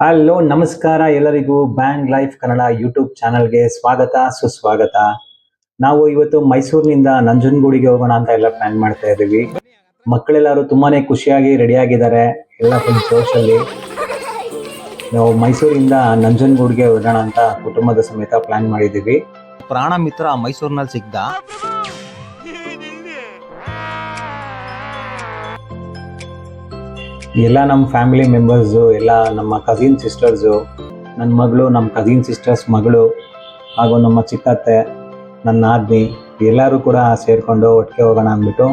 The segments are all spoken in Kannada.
ಹಲೋ ನಮಸ್ಕಾರ ಎಲ್ಲರಿಗೂ ಬ್ಯಾಂಗ್ ಲೈಫ್ ಕನ್ನಡ ಯೂಟ್ಯೂಬ್ ಚಾನಲ್ಗೆ ಸ್ವಾಗತ, ಸುಸ್ವಾಗತ. ನಾವು ಇವತ್ತು ಮೈಸೂರಿನಿಂದ ನಂಜನಗೂಡಿಗೆ ಹೋಗೋಣ ಅಂತ ಎಲ್ಲ ಪ್ಲಾನ್ ಮಾಡ್ತಾ ಇದ್ದೀವಿ. ಮಕ್ಕಳೆಲ್ಲರೂ ತುಂಬಾನೇ ಖುಷಿಯಾಗಿ ರೆಡಿ ಆಗಿದ್ದಾರೆ ಎಲ್ಲ ಫುಲ್ ಜೋಶಲ್ಲಿ ನಾವು ಮೈಸೂರಿಂದ ನಂಜನಗೂಡಿಗೆ ಹೋಗೋಣ ಅಂತ ಕುಟುಂಬದ ಸಮೇತ ಪ್ಲಾನ್ ಮಾಡಿದ್ದೀವಿ. ಪ್ರಾಣ ಮಿತ್ರ ಮೈಸೂರಿನಲ್ಲಿ ಸಿಗ್ದ. ಎಲ್ಲ ನಮ್ಮ ಫ್ಯಾಮಿಲಿ ಮೆಂಬರ್ಸು ಎಲ್ಲ ನಮ್ಮ ಕಸಿನ್ ಸಿಸ್ಟರ್ಸು ನನ್ನ ಮಗಳು ನಮ್ಮ ಕಸಿನ್ ಸಿಸ್ಟರ್ಸ್ ಮಗಳು, ಹಾಗೂ ನಮ್ಮ ಚಿಕ್ಕತ್ತೆ, ನನ್ನ ಆದ್ಮಿ, ಎಲ್ಲರೂ ಕೂಡ ಸೇರಿಕೊಂಡು ಒಟ್ಟಿಗೆ ಹೋಗೋಣ ಅಂದ್ಬಿಟ್ಟು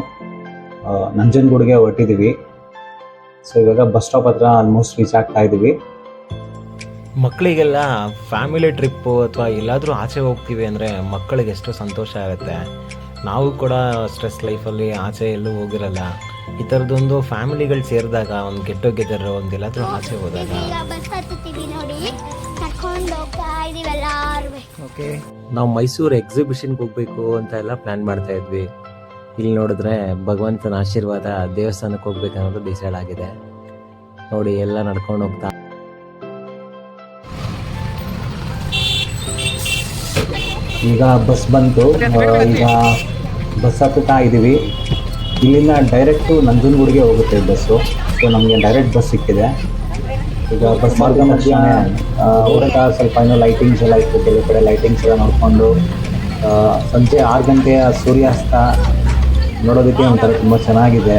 ನಂಜನಗೂಡಿಗೆ ಹೊಟ್ಟಿದ್ದೀವಿ ಸೊ ಇವಾಗ ಬಸ್ ಸ್ಟಾಪ್ ಹತ್ರ ಆಲ್ಮೋಸ್ಟ್ ರೀಚ್ ಆಗ್ತಾ ಇದ್ದೀವಿ ಮಕ್ಕಳಿಗೆಲ್ಲ ಫ್ಯಾಮಿಲಿ ಟ್ರಿಪ್ಪು ಅಥವಾ ಎಲ್ಲಾದರೂ ಆಚೆ ಹೋಗ್ತೀವಿ ಅಂದರೆ ಮಕ್ಕಳಿಗೆ ಎಷ್ಟು ಸಂತೋಷ ಆಗುತ್ತೆ. ನಾವು ಕೂಡ ಸ್ಟ್ರೆಸ್ ಲೈಫಲ್ಲಿ ಆಚೆ ಎಲ್ಲೂ ಹೋಗಿರಲ್ಲ. ಈ ಥರದೊಂದು ಫ್ಯಾಮಿಲಿಗಳು ಸೇರಿದಾಗ ಒಂದು ಗೆಟ್ ಟುಗೆದರ್ ಒಂದು ಎಲ್ಲಾದರೂ ಆಸೆ ಹೋದಾಗ. ಈಗ ಬಸ್ ಹತ್ತುತ್ತೀವಿ ನೋಡಿ. ಕರ್ಕೊಂಡು ಹೋಗ್ತಾ ಇದೀವಿ ಎಲ್ಲಾರು. ಓಕೆ ನಾವು ಮೈಸೂರು ಎಕ್ಸಿಬಿಷನ್ಗೆ ಹೋಗ್ಬೇಕು ಅಂತ ಎಲ್ಲ ಪ್ಲ್ಯಾನ್ ಮಾಡ್ತಾ ಇದ್ವಿ. ಇಲ್ಲಿ ನೋಡಿದ್ರೆ ಭಗವಂತನ ಆಶೀರ್ವಾದ ದೇವಸ್ಥಾನಕ್ಕೆ ಹೋಗ್ಬೇಕು ಅನ್ನೋದು ಡಿಸೈಡ್ ಆಗಿದೆ. ನೋಡಿ ಎಲ್ಲ ನಡ್ಕೊಂಡು ಹೋಗ್ತಾ. ಈಗ ಬಸ್ ಬಂತು. ಈಗ ಬಸ್ ಹತ್ತುತ್ತಾ ಇದ್ದೀವಿ ಇಲ್ಲಿಂದ ಡೈರೆಕ್ಟು ನಂಜನಗೂಡಿಗೆ ಹೋಗುತ್ತೆ ಬಸ್ಸು ಸೊ ನಮಗೆ ಡೈರೆಕ್ಟ್ ಬಸ್ ಸಿಕ್ಕಿದೆ. ಈಗ ಬಸ್ ಮಾರ್ಗ ಮಧ್ಯ ಹೊರಗ ಸ್ವಲ್ಪ ಏನೋ ಲೈಟಿಂಗ್ಸ್ ಎಲ್ಲ ಇತ್ತು. ಕೆಲವು ಕಡೆ ಲೈಟಿಂಗ್ಸ್ ಎಲ್ಲ ನೋಡಿಕೊಂಡು ಸಂಜೆ ಆರು ಗಂಟೆಯ ಸೂರ್ಯಾಸ್ತ ನೋಡೋದಕ್ಕೆ ಒಂಥರ ತುಂಬ ಚೆನ್ನಾಗಿದೆ.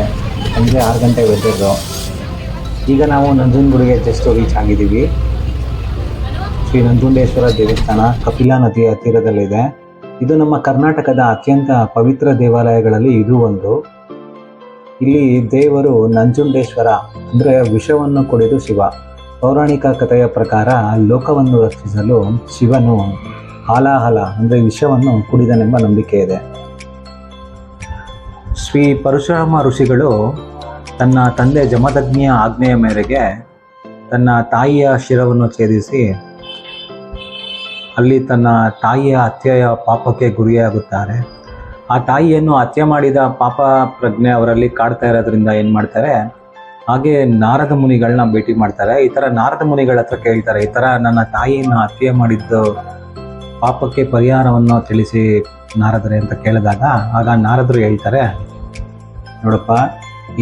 ಸಂಜೆ ಆರು ಗಂಟೆ ವೆದರ್ರು ಈಗ ನಾವು ನಂಜನಗೂಡಿಗೆ ಜಸ್ಟ್ ರೀಚ್ ಆಗಿದ್ದೀವಿ. ಶ್ರೀ ನಂಜುಂಡೇಶ್ವರ ದೇವಸ್ಥಾನ ಕಪಿಲಾ ನದಿಯ ಹತ್ತಿರದಲ್ಲಿದೆ. ಇದು ನಮ್ಮ ಕರ್ನಾಟಕದ ಅತ್ಯಂತ ಪವಿತ್ರ ದೇವಾಲಯಗಳಲ್ಲಿ ಇದು ಒಂದು. ಇಲ್ಲಿ ದೇವರು ನಂಜುಂಡೇಶ್ವರ ಅಂದರೆ ವಿಷವನ್ನು ಕುಡಿದು ಶಿವ. ಪೌರಾಣಿಕ ಕಥೆಯ ಪ್ರಕಾರ ಲೋಕವನ್ನು ರಕ್ಷಿಸಲು ಶಿವನು ಹಾಲಾಹಲ ಅಂದರೆ ವಿಷವನ್ನು ಕುಡಿದನೆಂಬ ನಂಬಿಕೆ ಇದೆ. ಶ್ರೀ ಪರಶುರಾಮ ಋಷಿಗಳು ತನ್ನ ತಂದೆ ಜಮದಗ್ನಿಯ ಆಜ್ಞೆಯ ಮೇರೆಗೆ ತನ್ನ ತಾಯಿಯ ಶಿರವನ್ನು ಛೇದಿಸಿ ಅಲ್ಲಿ ತನ್ನ ತಾಯಿಯ ಅತ್ಯಯ ಪಾಪಕ್ಕೆ ಗುರಿಯಾಗುತ್ತಾರೆ. ಆ ತಾಯಿಯನ್ನು ಹತ್ಯೆ ಮಾಡಿದ ಪಾಪ ಪ್ರಜ್ಞೆ ಅವರಲ್ಲಿ ಕಾಡ್ತಾ ಇರೋದ್ರಿಂದ ಏನು ಮಾಡ್ತಾರೆ? ಹಾಗೆ ನಾರದ ಮುನಿಗಳನ್ನ ಭೇಟಿ ಮಾಡ್ತಾರೆ. ಈ ಥರ ನಾರದ ಮುನಿಗಳ ಹತ್ರ ಕೇಳ್ತಾರೆ. ಈ ಥರ ನನ್ನ ತಾಯಿಯನ್ನು ಹತ್ಯೆ ಮಾಡಿದ್ದು ಪಾಪಕ್ಕೆ ಪರಿಹಾರವನ್ನು ತಿಳಿಸಿ ನಾರದರೆ ಅಂತ ಕೇಳಿದಾಗ ಆಗ ನಾರದರು ಹೇಳ್ತಾರೆ, ನೋಡಪ್ಪ,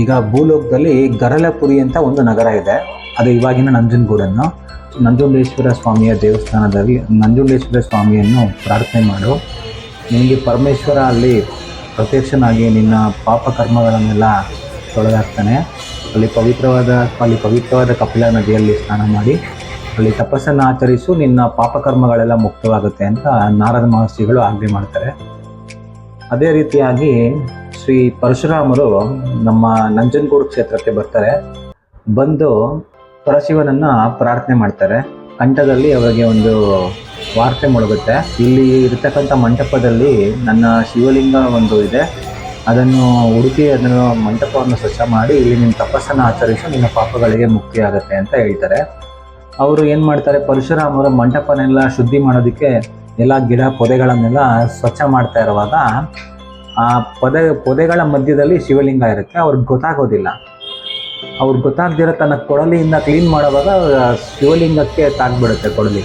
ಈಗ ಭೂಲೋಕದಲ್ಲಿ ಗರಲಪುರಿ ಅಂತ ಒಂದು ನಗರ ಇದೆ. ಅದು ಇವಾಗಿನ ನಂಜನಗೂಡನ್ನು. ನಂಜುಂಡೇಶ್ವರ ಸ್ವಾಮಿಯ ದೇವಸ್ಥಾನದಲ್ಲಿ, ನಂಜುಂಡೇಶ್ವರ ಸ್ವಾಮಿಯನ್ನು ಪ್ರಾರ್ಥನೆ ಮಾಡು. ನಿನಗೆ ಪರಮೇಶ್ವರ ಅಲ್ಲಿ ಪ್ರತ್ಯಕ್ಷನಾಗಿ ನಿನ್ನ ಪಾಪ ಕರ್ಮಗಳನ್ನೆಲ್ಲ ತೊಳೆದಾಕ್ತಾನೆ. ಅಲ್ಲಿ ಪವಿತ್ರವಾದ ಅಲ್ಲಿ ಪವಿತ್ರವಾದ ಕಪಿಲ ನದಿಯಲ್ಲಿ ಸ್ನಾನ ಮಾಡಿ, ಅಲ್ಲಿ ತಪಸ್ಸನ್ನು ಆಚರಿಸು, ನಿನ್ನ ಪಾಪಕರ್ಮಗಳೆಲ್ಲ ಮುಕ್ತವಾಗುತ್ತೆ ಅಂತ ನಾರದ ಮಹರ್ಷಿಗಳು ಆಜ್ಞೆ ಮಾಡ್ತಾರೆ. ಅದೇ ರೀತಿಯಾಗಿ ಶ್ರೀ ಪರಶುರಾಮರು ನಮ್ಮ ನಂಜನಗೂಡು ಕ್ಷೇತ್ರಕ್ಕೆ ಬರ್ತಾರೆ. ಬಂದು ಪರಶಿವನನ್ನು ಪ್ರಾರ್ಥನೆ ಮಾಡ್ತಾರೆ. ಕಂಠದಲ್ಲಿ ಅವರಿಗೆ ಒಂದು ವಾರ್ತೆ ಮೊಳಗುತ್ತೆ. ಇಲ್ಲಿ ಇರತಕ್ಕಂಥ ಮಂಟಪದಲ್ಲಿ ನನ್ನ ಶಿವಲಿಂಗ ಒಂದು ಇದೆ. ಅದನ್ನು ಹುಡುಕಿ ಅದನ್ನು ಮಂಟಪವನ್ನು ಸ್ವಚ್ಛ ಮಾಡಿ ಇಲ್ಲಿ ನಿಮ್ಮ ತಪಸ್ಸನ್ನು ಆಚರಿಸಿ, ನಿಮ್ಮ ಪಾಪಗಳಿಗೆ ಮುಕ್ತಿ ಆಗುತ್ತೆ ಅಂತ ಹೇಳ್ತಾರೆ. ಅವರು ಏನು ಮಾಡ್ತಾರೆ ಪರಶುರಾಮರ ಮಂಟಪನೆಲ್ಲ ಶುದ್ಧಿ ಮಾಡೋದಕ್ಕೆ ಎಲ್ಲ ಗಿಡ ಪೊದೆಗಳನ್ನೆಲ್ಲ ಸ್ವಚ್ಛ ಮಾಡ್ತಾ ಇರುವಾಗ ಆ ಪೊದೆ, ಪೊದೆಗಳ ಮಧ್ಯದಲ್ಲಿ ಶಿವಲಿಂಗ ಇರುತ್ತೆ. ಅವ್ರಿಗೆ ಗೊತ್ತಾಗೋದಿಲ್ಲ. ಅವ್ರಿಗೆ ಗೊತ್ತಾಗ್ದಿರೋ ತನ್ನ ಕೊಡಲಿಯಿಂದ ಕ್ಲೀನ್ ಮಾಡೋವಾಗ ಶಿವಲಿಂಗಕ್ಕೆ ತಾಗ್ಬಿಡುತ್ತೆ ಕೊಡಲಿ.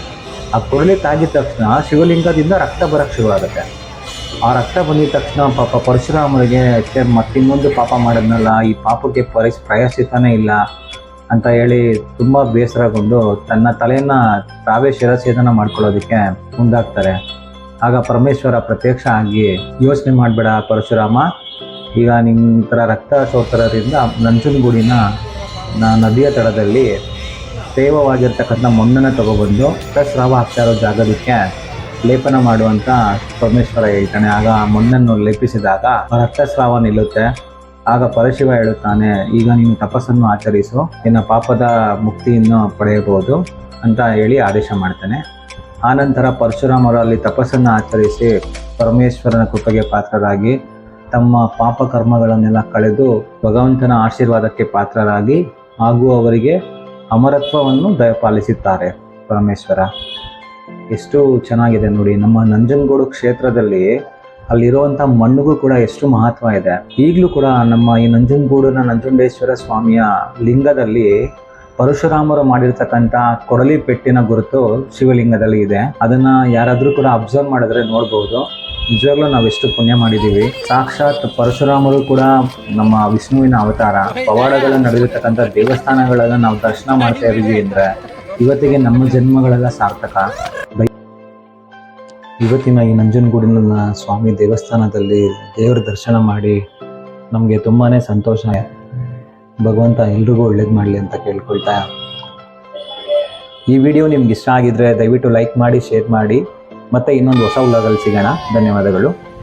ಆ ಕೊಡಲಿ ತಾಗಿದ ತಕ್ಷಣ ಶಿವಲಿಂಗದಿಂದ ರಕ್ತ ಬರೋಕ್ಕೆ ಶುರುವಾಗುತ್ತೆ. ಆ ರಕ್ತ ಬಂದಿದ ತಕ್ಷಣ ಪಾಪ ಪರಶುರಾಮರಿಗೆ ಮತ್ತಿನ್ನೊಂದು ಪಾಪ ಮಾಡಿದ್ನಲ್ಲ, ಈ ಪಾಪಕ್ಕೆ ಪರಿಸ್ ಪ್ರಯಾಸಿತಾನೇ ಇಲ್ಲ ಅಂತ ಹೇಳಿ ತುಂಬ ಬೇಸರಗೊಂಡು ತನ್ನ ತಲೆಯನ್ನು ತಾವೇ ಶಿರಛೇದನ ಮಾಡ್ಕೊಳ್ಳೋದಕ್ಕೆ ಮುಂದಾಗ್ತಾರೆ. ಆಗ ಪರಮೇಶ್ವರ ಪ್ರತ್ಯಕ್ಷ ಆಗಿ ಯೋಚನೆ ಮಾಡಬೇಡ ಪರಶುರಾಮ. ಈಗ ನಿಮ್ಮ ಥರ ರಕ್ತ ಸೋತರರಿಂದ ನಂಜನಗೂಡಿನ ನದಿಯ ತಡದಲ್ಲಿ ತೇವವಾಗಿರ್ತಕ್ಕಂಥ ಮಣ್ಣನ್ನು ತಗೊಬಂದು ರಕ್ತಸ್ರಾವ ಆಗ್ತಾ ಇರೋ ಜಾಗದಕ್ಕೆ ಲೇಪನ ಮಾಡುವಂಥ ಪರಮೇಶ್ವರ ಹೇಳ್ತಾನೆ. ಆಗ ಆ ಮಣ್ಣನ್ನು ಲೇಪಿಸಿದಾಗ ರಕ್ತಸ್ರಾವ ನಿಲ್ಲುತ್ತೆ. ಆಗ ಪರಶಿವ ಹೇಳುತ್ತಾನೆ, ಈಗ ನೀನು ತಪಸ್ಸನ್ನು ಆಚರಿಸು, ನಿನ್ನ ಪಾಪದ ಮುಕ್ತಿಯನ್ನು ಪಡೆಯಬಹುದು ಅಂತ ಹೇಳಿ ಆದೇಶ ಮಾಡ್ತಾನೆ. ಆನಂತರ ಪರಶುರಾಮರು ಅಲ್ಲಿ ತಪಸ್ಸನ್ನು ಆಚರಿಸಿ ಪರಮೇಶ್ವರನ ಕೃಪೆಗೆ ಪಾತ್ರರಾಗಿ ತಮ್ಮ ಪಾಪ ಕರ್ಮಗಳನ್ನೆಲ್ಲ ಕಳೆದು ಭಗವಂತನ ಆಶೀರ್ವಾದಕ್ಕೆ ಪಾತ್ರರಾಗಿ ಹಾಗೂ ಅವರಿಗೆ ಅಮರತ್ವವನ್ನು ದಯಪಾಲಿಸುತ್ತಾರೆ ಪರಮೇಶ್ವರ, ಎಷ್ಟು ಚೆನ್ನಾಗಿದೆ ನೋಡಿ. ನಮ್ಮ ನಂಜನಗೂಡು ಕ್ಷೇತ್ರದಲ್ಲಿ ಅಲ್ಲಿರುವಂಥ ಮಣ್ಣಿಗೂ ಕೂಡ ಎಷ್ಟು ಮಹತ್ವ ಇದೆ. ಈಗಲೂ ಕೂಡ ನಮ್ಮ ಈ ನಂಜನಗೂಡಿನ ನಂಜುಂಡೇಶ್ವರ ಸ್ವಾಮಿಯ ಲಿಂಗದಲ್ಲಿ ಪರಶುರಾಮರು ಮಾಡಿರ್ತಕ್ಕಂಥ ಕೊಡಲಿ ಪೆಟ್ಟಿನ ಗುರುತು ಶಿವಲಿಂಗದಲ್ಲಿ ಇದೆ. ಅದನ್ನ ಯಾರಾದರೂ ಕೂಡ ಅಬ್ಸರ್ವ್ ಮಾಡಿದ್ರೆ ನೋಡ್ಬೋದು. ನಿಜವಾಗ್ಲೂ ಎಷ್ಟು ಪುಣ್ಯ ಮಾಡಿದ್ದೀವಿ. ಸಾಕ್ಷಾತ್ ಪರಶುರಾಮರು ಕೂಡ ನಮ್ಮ ವಿಷ್ಣುವಿನ ಅವತಾರ. ಪವಾಡಗಳು ನಡೆದಿರ್ತಕ್ಕಂಥ ದೇವಸ್ಥಾನಗಳೆಲ್ಲ ನಾವು ದರ್ಶನ ಮಾಡ್ತಾ ಇದ್ದೀವಿ ಅಂದರೆ ಇವತ್ತಿಗೆ ನಮ್ಮ ಜನ್ಮಗಳೆಲ್ಲ ಸಾರ್ಥಕ. ಇವತ್ತಿನ ಈ ನಂಜನಗೂಡಿನ ಸ್ವಾಮಿ ದೇವಸ್ಥಾನದಲ್ಲಿ ದೇವರ ದರ್ಶನ ಮಾಡಿ ನಮಗೆ ತುಂಬಾ ಸಂತೋಷ. ಭಗವಂತ ಎಲ್ರಿಗೂ ಒಳ್ಳೇದು ಮಾಡಲಿ ಅಂತ ಕೇಳ್ಕೊಳ್ತಾ. ಈ ವಿಡಿಯೋ ನಿಮ್ಗೆ ಇಷ್ಟ ಆಗಿದ್ರೆ ದಯವಿಟ್ಟು ಲೈಕ್ ಮಾಡಿ, ಶೇರ್ ಮಾಡಿ. ಮತ್ತೆ ಇನ್ನೊಂದು ಹೊಸ ಉಲ್ಲಾಗಲ್ಲಿ ಸಿಗೋಣ. ಧನ್ಯವಾದಗಳು.